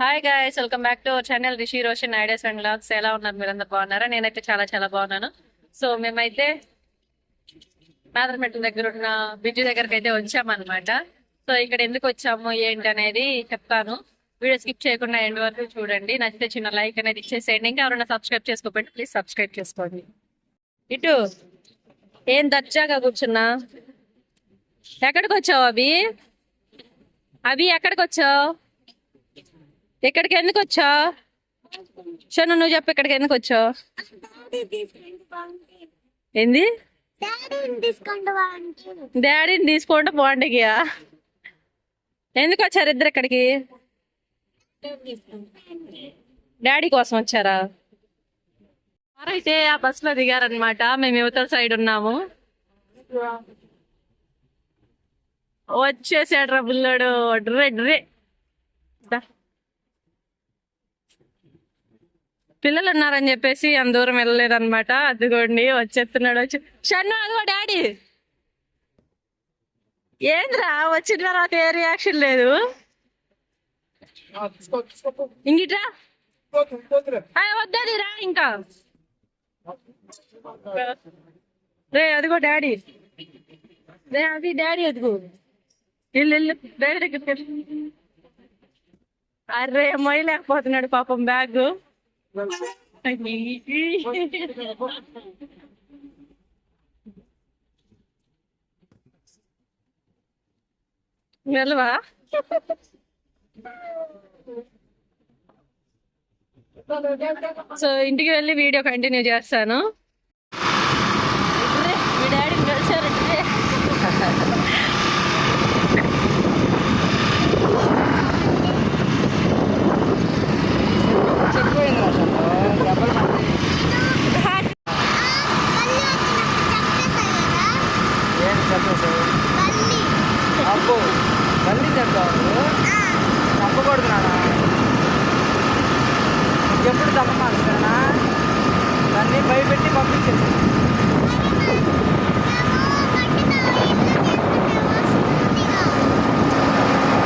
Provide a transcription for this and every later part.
Hi guys welcome back to channel Rishi Roshan ideas and logs ఎలా ఉన్నారు మీరందరూ? బాగున్నారా? నేనైతే చాలా చాలా బాగున్నాను. సో మేమైతే మేథమెటల్ దగ్గర ఉన్న బిజు దగ్గరకు అయితే వచ్చామన్నమాట. సో ఇక్కడ ఎందుకు వచ్చాము ఏంటి అనేది చెప్తాను. వీడియో స్కిప్ చేయకుండా ఎండ్ వరకు చూడండి. నచ్చితే చిన్న లైక్ అనేది ఇచ్చేసేయండి. ఇంకా ఎవరైనా సబ్స్క్రైబ్ చేసుకోకపోతే ప్లీజ్ సబ్స్క్రైబ్ చేసుకోండి. ఇటు ఏం దర్జాగా కూర్చున్నా? ఎక్కడికి వచ్చావు అవి అవి ఎక్కడికి వచ్చావు ఇక్కడికి ఎందుకు వచ్చావు చను నువ్వు చెప్పు ఇక్కడికి ఎందుకు వచ్చావు ఏంది? డాడీని తీసుకుంటే బాగుండగియా ఎందుకు వచ్చారు ఇద్దరు ఇక్కడికి? డాడీ కోసం వచ్చారా? అయితే ఆ బస్లో దిగారనమాట మేము యువతల సైడ్ ఉన్నాము. వచ్చేసాడు రా బుల్లోడు. డ్రే డ్రే. పిల్లలు ఉన్నారని చెప్పేసి అంత దూరం వెళ్ళలేదన్నమాట. అదిగోండి వచ్చేస్తున్నాడు. వచ్చి షన్ను అదిగో డాడీ. ఏంద్రా వచ్చిన తర్వాత ఏ రియాక్షన్ లేదు? ఇంగిట్రా వద్దది రా ఇంకా. రే అదిగో డాడీ. రే అది డాడీ అదిగో. ఇల్లు ఇల్లు డాడీ దగ్గరికి అరే మొయ్యలేకపోతున్నాడు పాపం బ్యాగ్. వెళ్ళవా సో ఇంటికి వెళ్ళి వీడియో కంటిన్యూ చేస్తాను ఇట్రే, మీ డాడీని కలిసారు ఇట్రే. ఏం చెప్పేసి అబ్బో మళ్ళీ చెప్తావు తప్పకూడదు నాన్న. ఎప్పుడు నాన్న. దాన్ని భయపెట్టి పంపించేసి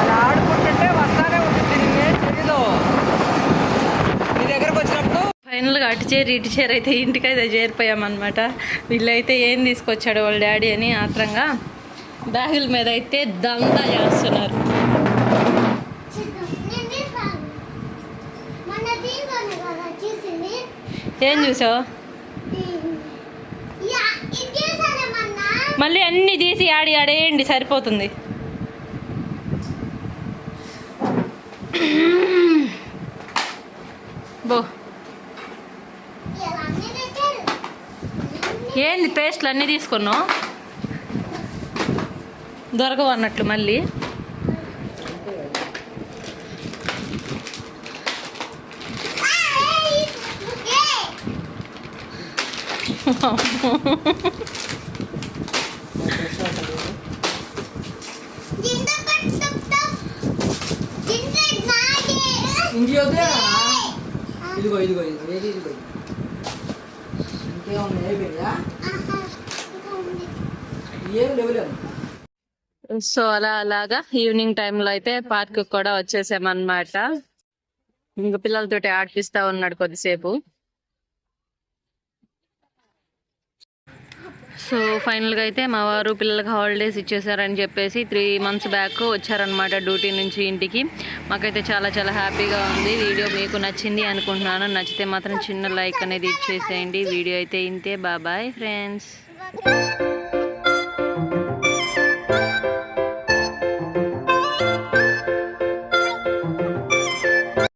అది ఆడుకుంటుంటే వస్తానే ఉంటుంది తెలీదు. దగ్గరకు వచ్చినప్పుడు ఫైనల్గా అటు చేరి ఇటు చేరి అయితే ఇంటికి అయితే చేరిపోయామన్నమాట. వీళ్ళైతే ఏం తీసుకొచ్చాడు వాళ్ళ డాడీ అని ఆత్రంగా. బ్యాగుల మీద అయితే దందా చేస్తున్నారు ఏం చూసావు? మళ్ళీ అన్ని తీసి ఆడి ఆడేయండి సరిపోతుంది. బో. ఏంది పేస్ట్లు అన్నీ తీసుకున్నావు? దొరకవు అన్నట్లు మళ్ళీ. ఇదిగో ఇదిగో ఇదిగో ఇదిగో? ఇంకేమన్నా అయిపోయిందా ఏం లేవులేము సో అలా అలాగా ఈవినింగ్ టైంలో అయితే పార్క్ కూడా వచ్చేసామన్నమాట. ఇంక పిల్లలతోటి ఆడిపిస్తా ఉన్నాడు కొద్దిసేపు. సో ఫైనల్గా అయితే మా వారు పిల్లలకి హాలిడేస్ ఇచ్చేసారని చెప్పేసి త్రీ మంత్స్ బ్యాక్ వచ్చారనమాట డ్యూటీ నుంచి ఇంటికి. మాకైతే చాలా చాలా హ్యాపీగా ఉంది. వీడియో మీకు నచ్చింది అనుకుంటున్నాను. నచ్చితే మాత్రం చిన్న లైక్ అనేది ఇచ్చేసేయండి. వీడియో అయితే ఇంతే. బాబాయ్ ఫ్రెండ్స్